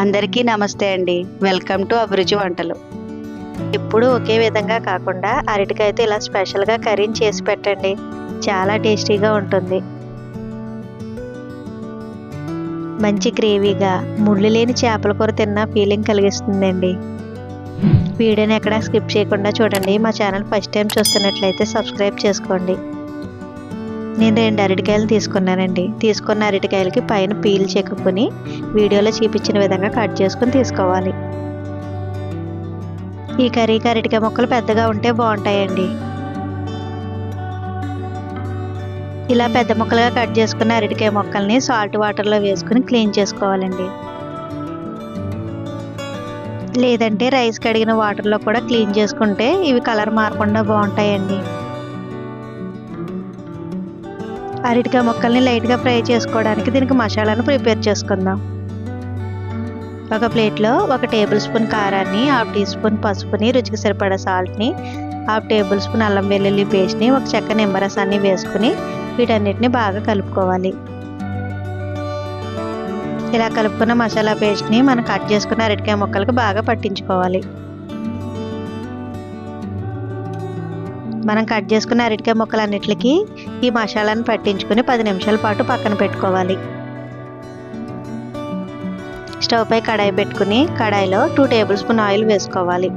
అందరికీ నమస్తే అండి. వెల్కమ్ టు అభిరుచి వంటలు. ఎప్పుడు ఒకే విధంగా కాకుండా అరటికాయతో ఇలా స్పెషల్గా కర్రీని చేసి పెట్టండి. చాలా టేస్టీగా ఉంటుంది. మంచి గ్రేవీగా ముళ్ళు లేని చేపల కూర తిన్న ఫీలింగ్ కలిగిస్తుందండి. వీడియోని ఎక్కడ స్కిప్ చేయకుండా చూడండి. మా ఛానల్ ఫస్ట్ టైం చూస్తున్నట్లయితే సబ్స్క్రైబ్ చేసుకోండి. నేను రెండు అరటికాయలు తీసుకున్నానండి. తీసుకున్న అరటికాయలకి పైన పీల్ చెక్కుని వీడియోలో చూపించిన విధంగా కట్ చేసుకుని తీసుకోవాలి. ఈ కర్రీకి అరటికాయ ముక్కలు పెద్దగా ఉంటే బాగుంటాయండి. ఇలా పెద్ద ముక్కలుగా కట్ చేసుకున్న అరటికాయ ముక్కల్ని సాల్ట్ వాటర్లో వేసుకుని క్లీన్ చేసుకోవాలండి. లేదంటే రైస్ కడిగిన వాటర్లో కూడా క్లీన్ చేసుకుంటే ఇవి కలర్ మారకుండా బాగుంటాయండి. అరటికాయ ముక్కల్ని లైట్గా ఫ్రై చేసుకోవడానికి దీనికి మసాలాను ప్రిపేర్ చేసుకుందాం. ఒక ప్లేట్లో ఒక టేబుల్ స్పూన్ కారాన్ని హాఫ్ టీ స్పూన్ పసుపుని రుచికి సరిపడా సాల్ట్ని హాఫ్ టేబుల్ స్పూన్ అల్లం వెల్లుల్లి పేస్ట్ని ఒక చెక్క నిమ్మరసాన్ని వేసుకుని వీటన్నిటిని బాగా కలుపుకోవాలి. ఇలా కలుపుకున్న మసాలా పేస్ట్ని మనం కట్ చేసుకున్న అరటికాయ ముక్కలకు బాగా పట్టించుకోవాలి. మనం కట్ చేసుకున్న అరటికాయ ముక్కలన్నిటికి ఈ మసాలాను పట్టించుకుని పది నిమిషాల పాటు పక్కన పెట్టుకోవాలి. స్టవ్ పై కడాయి పెట్టుకుని కడాయిలో టూ టేబుల్ స్పూన్ ఆయిల్ వేసుకోవాలి.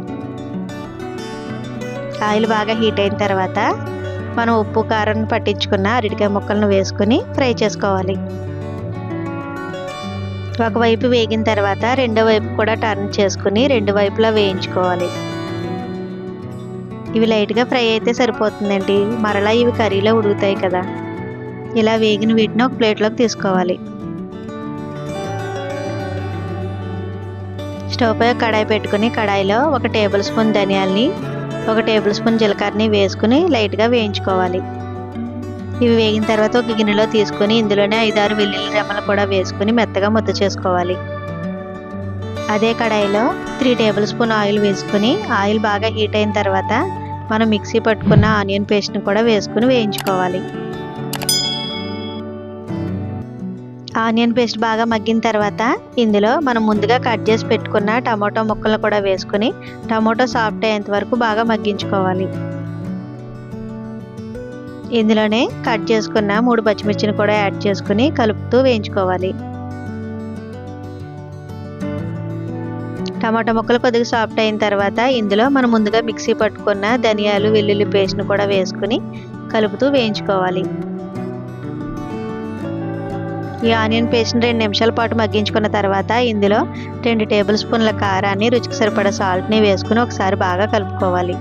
ఆయిల్ బాగా హీట్ అయిన తర్వాత మనం ఉప్పు కారం పట్టించుకున్న అరటికాయ ముక్కలను వేసుకుని ఫ్రై చేసుకోవాలి. ఒకవైపు వేగిన తర్వాత రెండో వైపు కూడా టర్న్ చేసుకుని రెండు వైపులా వేయించుకోవాలి. ఇవి లైట్గా ఫ్రై అయితే సరిపోతుందండి. మరలా ఇవి కర్రీలో ఉడుగుతాయి కదా. ఇలా వేగిన వీటిని ఒక ప్లేట్లోకి తీసుకోవాలి. స్టవ్ పై కడాయి పెట్టుకుని కడాయిలో ఒక టేబుల్ స్పూన్ ధనియాల్ని ఒక టేబుల్ స్పూన్ జీలకర్రని వేసుకుని లైట్గా వేయించుకోవాలి. ఇవి వేగిన తర్వాత ఒక గిన్నెలో తీసుకొని ఇందులోనే ఐదారు వెల్లుల్లి రెమ్మలు కూడా వేసుకుని మెత్తగా ముద్ద చేసుకోవాలి. అదే కడాయిలో త్రీ టేబుల్ స్పూన్ ఆయిల్ వేసుకుని ఆయిల్ బాగా హీట్ అయిన తర్వాత మనం మిక్సీ పట్టుకున్న ఆనియన్ పేస్ట్ని కూడా వేసుకుని వేయించుకోవాలి. ఆనియన్ పేస్ట్ బాగా మగ్గిన తర్వాత ఇందులో మనం ముందుగా కట్ చేసి పెట్టుకున్న టమాటో ముక్కలు కూడా వేసుకుని టమాటో సాఫ్ట్ అయ్యేంత వరకు బాగా మగ్గించుకోవాలి. ఇందులోనే కట్ చేసుకున్న మూడు పచ్చిమిర్చిని కూడా యాడ్ చేసుకుని కలుపుతూ వేయించుకోవాలి. టమాటా ముక్కలు కొద్దిగా సాఫ్ట్ అయిన తర్వాత ఇందులో మనం ముందుగా మిక్సీ పట్టుకున్న ధనియాలు వెల్లుల్లి పేస్ట్ను కూడా వేసుకుని కలుపుతూ వేయించుకోవాలి. ఈ ఆనియన్ పేస్ట్ని రెండు నిమిషాల పాటు మగ్గించుకున్న తర్వాత ఇందులో రెండు టేబుల్ స్పూన్ల కారాన్ని రుచికి సరిపడా సాల్ట్ని వేసుకుని ఒకసారి బాగా కలుపుకోవాలి.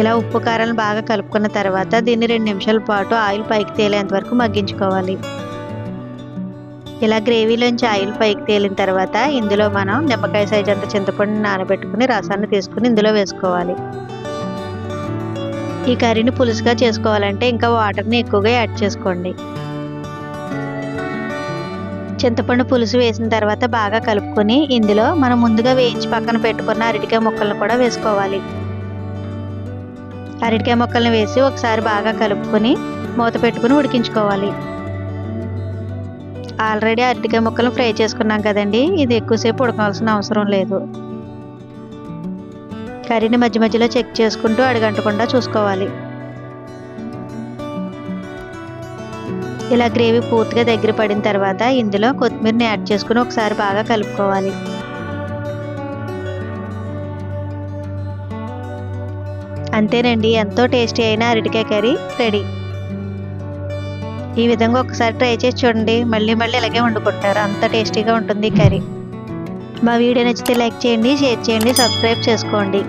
ఇలా ఉప్పు కారాలను బాగా కలుపుకున్న తర్వాత దీన్ని రెండు నిమిషాల పాటు ఆయిల్ పైకి తేలేంత వరకు మగ్గించుకోవాలి. ఇలా గ్రేవీలోంచి ఆయిల్ పైకి తేలిన తర్వాత ఇందులో మనం నిమ్మకాయ సైజ్ అంత చింతపండు నానబెట్టుకుని రసాన్ని తీసుకుని ఇందులో వేసుకోవాలి. ఈ కర్రీని పులుసుగా చేసుకోవాలంటే ఇంకా వాటర్ని ఎక్కువగా యాడ్ చేసుకోండి. చింతపండు పులుసు వేసిన తర్వాత బాగా కలుపుకొని ఇందులో మనం ముందుగా వేయించి పక్కన పెట్టుకున్న అరటికాయ ముక్కలను కూడా వేసుకోవాలి. అరటికాయ ముక్కలను వేసి ఒకసారి బాగా కలుపుకొని మూత పెట్టుకుని ఉడికించుకోవాలి. ఆల్రెడీ అరటికాయ ముక్కలు ఫ్రై చేసుకున్నాం కదండి. ఇది ఎక్కువసేపు ఉడకాల్సిన అవసరం లేదు. కర్రీని మధ్య మధ్యలో చెక్ చేసుకుంటూ అడగంటకుండా చూసుకోవాలి. ఇలా గ్రేవీ పూర్తిగా దగ్గర పడిన తర్వాత ఇందులో కొత్తిమీరని యాడ్ చేసుకుని ఒకసారి బాగా కలుపుకోవాలి. అంతేనండి ఎంతో టేస్టీ అయిన అరటికాయ కర్రీ రెడీ. ఈ విధంగా ఒకసారి ట్రై చేసి చూడండి. మళ్ళీ మళ్ళీ ఇలాగే వండుకుంటారు. అంత టేస్టీగా ఉంటుంది కర్రీ. మా వీడియో నచ్చితే లైక్ చేయండి షేర్ చేయండి సబ్స్క్రైబ్ చేసుకోండి.